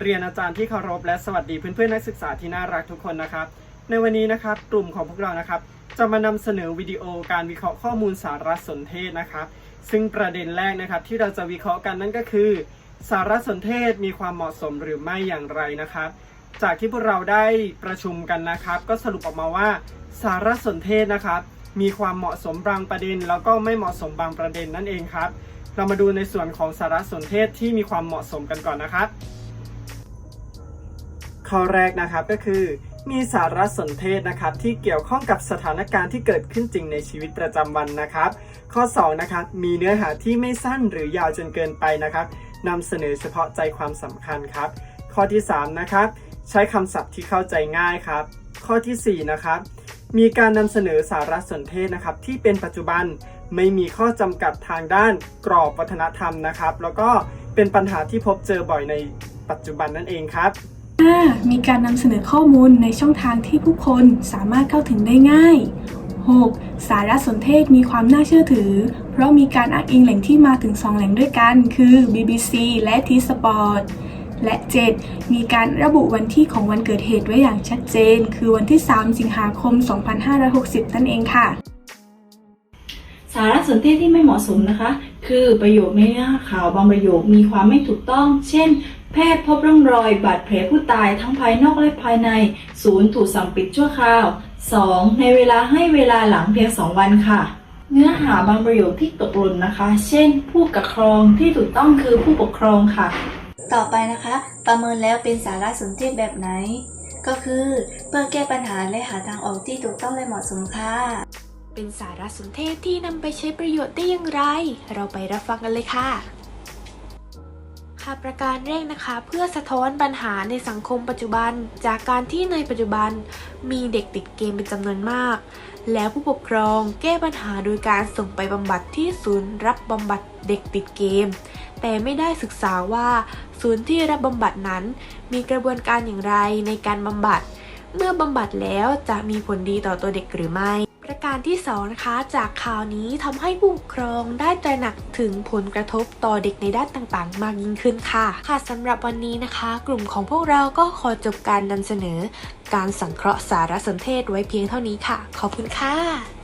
เรียนอาจารย์ที่เคารพและสวัสดีเพื่อนๆนักศึกษาที่น่ารักทุกคนนะครับ ในวันนี้นะครับกลุ่มของพวกเรานะครับ จะมานำเสนอวิดีโอการวิเคราะห์ข้อมูลสารสนเทศนะครับ ซึ่งประเด็นแรกนะครับที่เราจะวิเคราะห์กันนั่นก็คือ สารสนเทศมีความเหมาะสมหรือไม่อย่างไรนะครับ จากที่พวกเราได้ประชุมกันนะครับ ก็สรุปออกมาว่า สารสนเทศนะครับ มีความเหมาะสมบางประเด็น แล้วก็ไม่เหมาะสมบางประเด็นนั่นเองครับ เรามาดูในส่วนของสารสนเทศที่มีความเหมาะสมกันก่อนนะครับ ข้อแรกนะครับก็คือ มีสารสนเทศนะครับที่เกี่ยวข้องกับสถานการณ์ที่เกิดขึ้นจริงในชีวิตประจำวันนะครับ ข้อ2นะครับมีเนื้อหาที่ไม่สั้นหรือยาวจนเกินไปนะครับนำเสนอเฉพาะใจความสำคัญครับ ข้อที่3นะครับใช้คำศัพท์ที่เข้าใจง่ายครับ ข้อทีสี่4นะครับมีการนำเสนอสารสนเทศนะครับที่เป็นปัจจุบันไม่มีข้อจำกัดทางด้านกรอบวัฒนธรรมนะครับ แล้วก็เป็นปัญหาที่พบเจอบ่อยในปัจจุบันนั่นเองครับ 5. มีการนำเสนอข้อมูลในช่องทางที่ผู้คนสามารถเข้าถึงได้ง่าย 6. สารสนเทศมีความน่าเชื่อถือ เพราะมีการอ้างอิงแหล่งที่มาถึง 2 แหล่งด้วยกัน คือ BBC และ T Sport และ 7. มีการระบุวันที่ของวันเกิดเหตุไว้อย่างชัดเจน คือวันที่ 3 สิงหาคม 2560 นั่นเองค่ะ สารสนเทศที่ไม่เหมาะสมนะคะ คือประโยคในเนื้อข่าวบางประโยคมีความไม่ถูกต้อง เช่น แพทย์พบร่องรอยบาดแผลผู้ตายทั้งภายนอกและภายใน ศูนย์ถูกสั่งปิดชั่วคราว 2. ในเวลาให้เวลาหลังเพียง 2 วันค่ะ เนื้อหาบางประโยคที่ตกหล่นนะคะ เช่น ผู้ปกครองที่ถูกต้องคือผู้ปกครองค่ะ ต่อไปนะคะ ประเมินแล้วเป็นสารสนเทศแบบไหน ก็คือเพื่อแก้ปัญหาและหาทางออกที่ถูกต้องและเหมาะสมค่ะ เป็นสารสนเทศที่นำไปใช้ประโยชน์ได้อย่างไร เราไปรับฟังกันเลยค่ะ ค่ะประการแรกนะคะ เพื่อสะท้อนปัญหาในสังคมปัจจุบัน จากการที่ในปัจจุบันมีเด็กติดเกมเป็นจำนวนมาก แล้วผู้ปกครองแก้ปัญหาโดยการส่งไปบำบัดที่ศูนย์รับบำบัดเด็กติดเกม แต่ไม่ได้ศึกษาว่าศูนย์ที่รับบำบัดนั้น มีกระบวนการอย่างไรในการบำบัดเมื่อบำบัดแล้วจะมีผลดีต่อตัวเด็กหรือไม่ ประการที่สองนะคะจากข่าวนี้ทำให้ผู้ปกครองได้ตระหนักถึงผลกระทบต่อเด็กในด้านต่างๆ มากยิ่งขึ้นค่ะ ค่ะสำหรับวันนี้นะคะ กลุ่มของพวกเราก็ขอจบการนำเสนอ การสังเคราะห์สารสนเทศไว้เพียงเท่านี้ค่ะ ขอบคุณค่ะ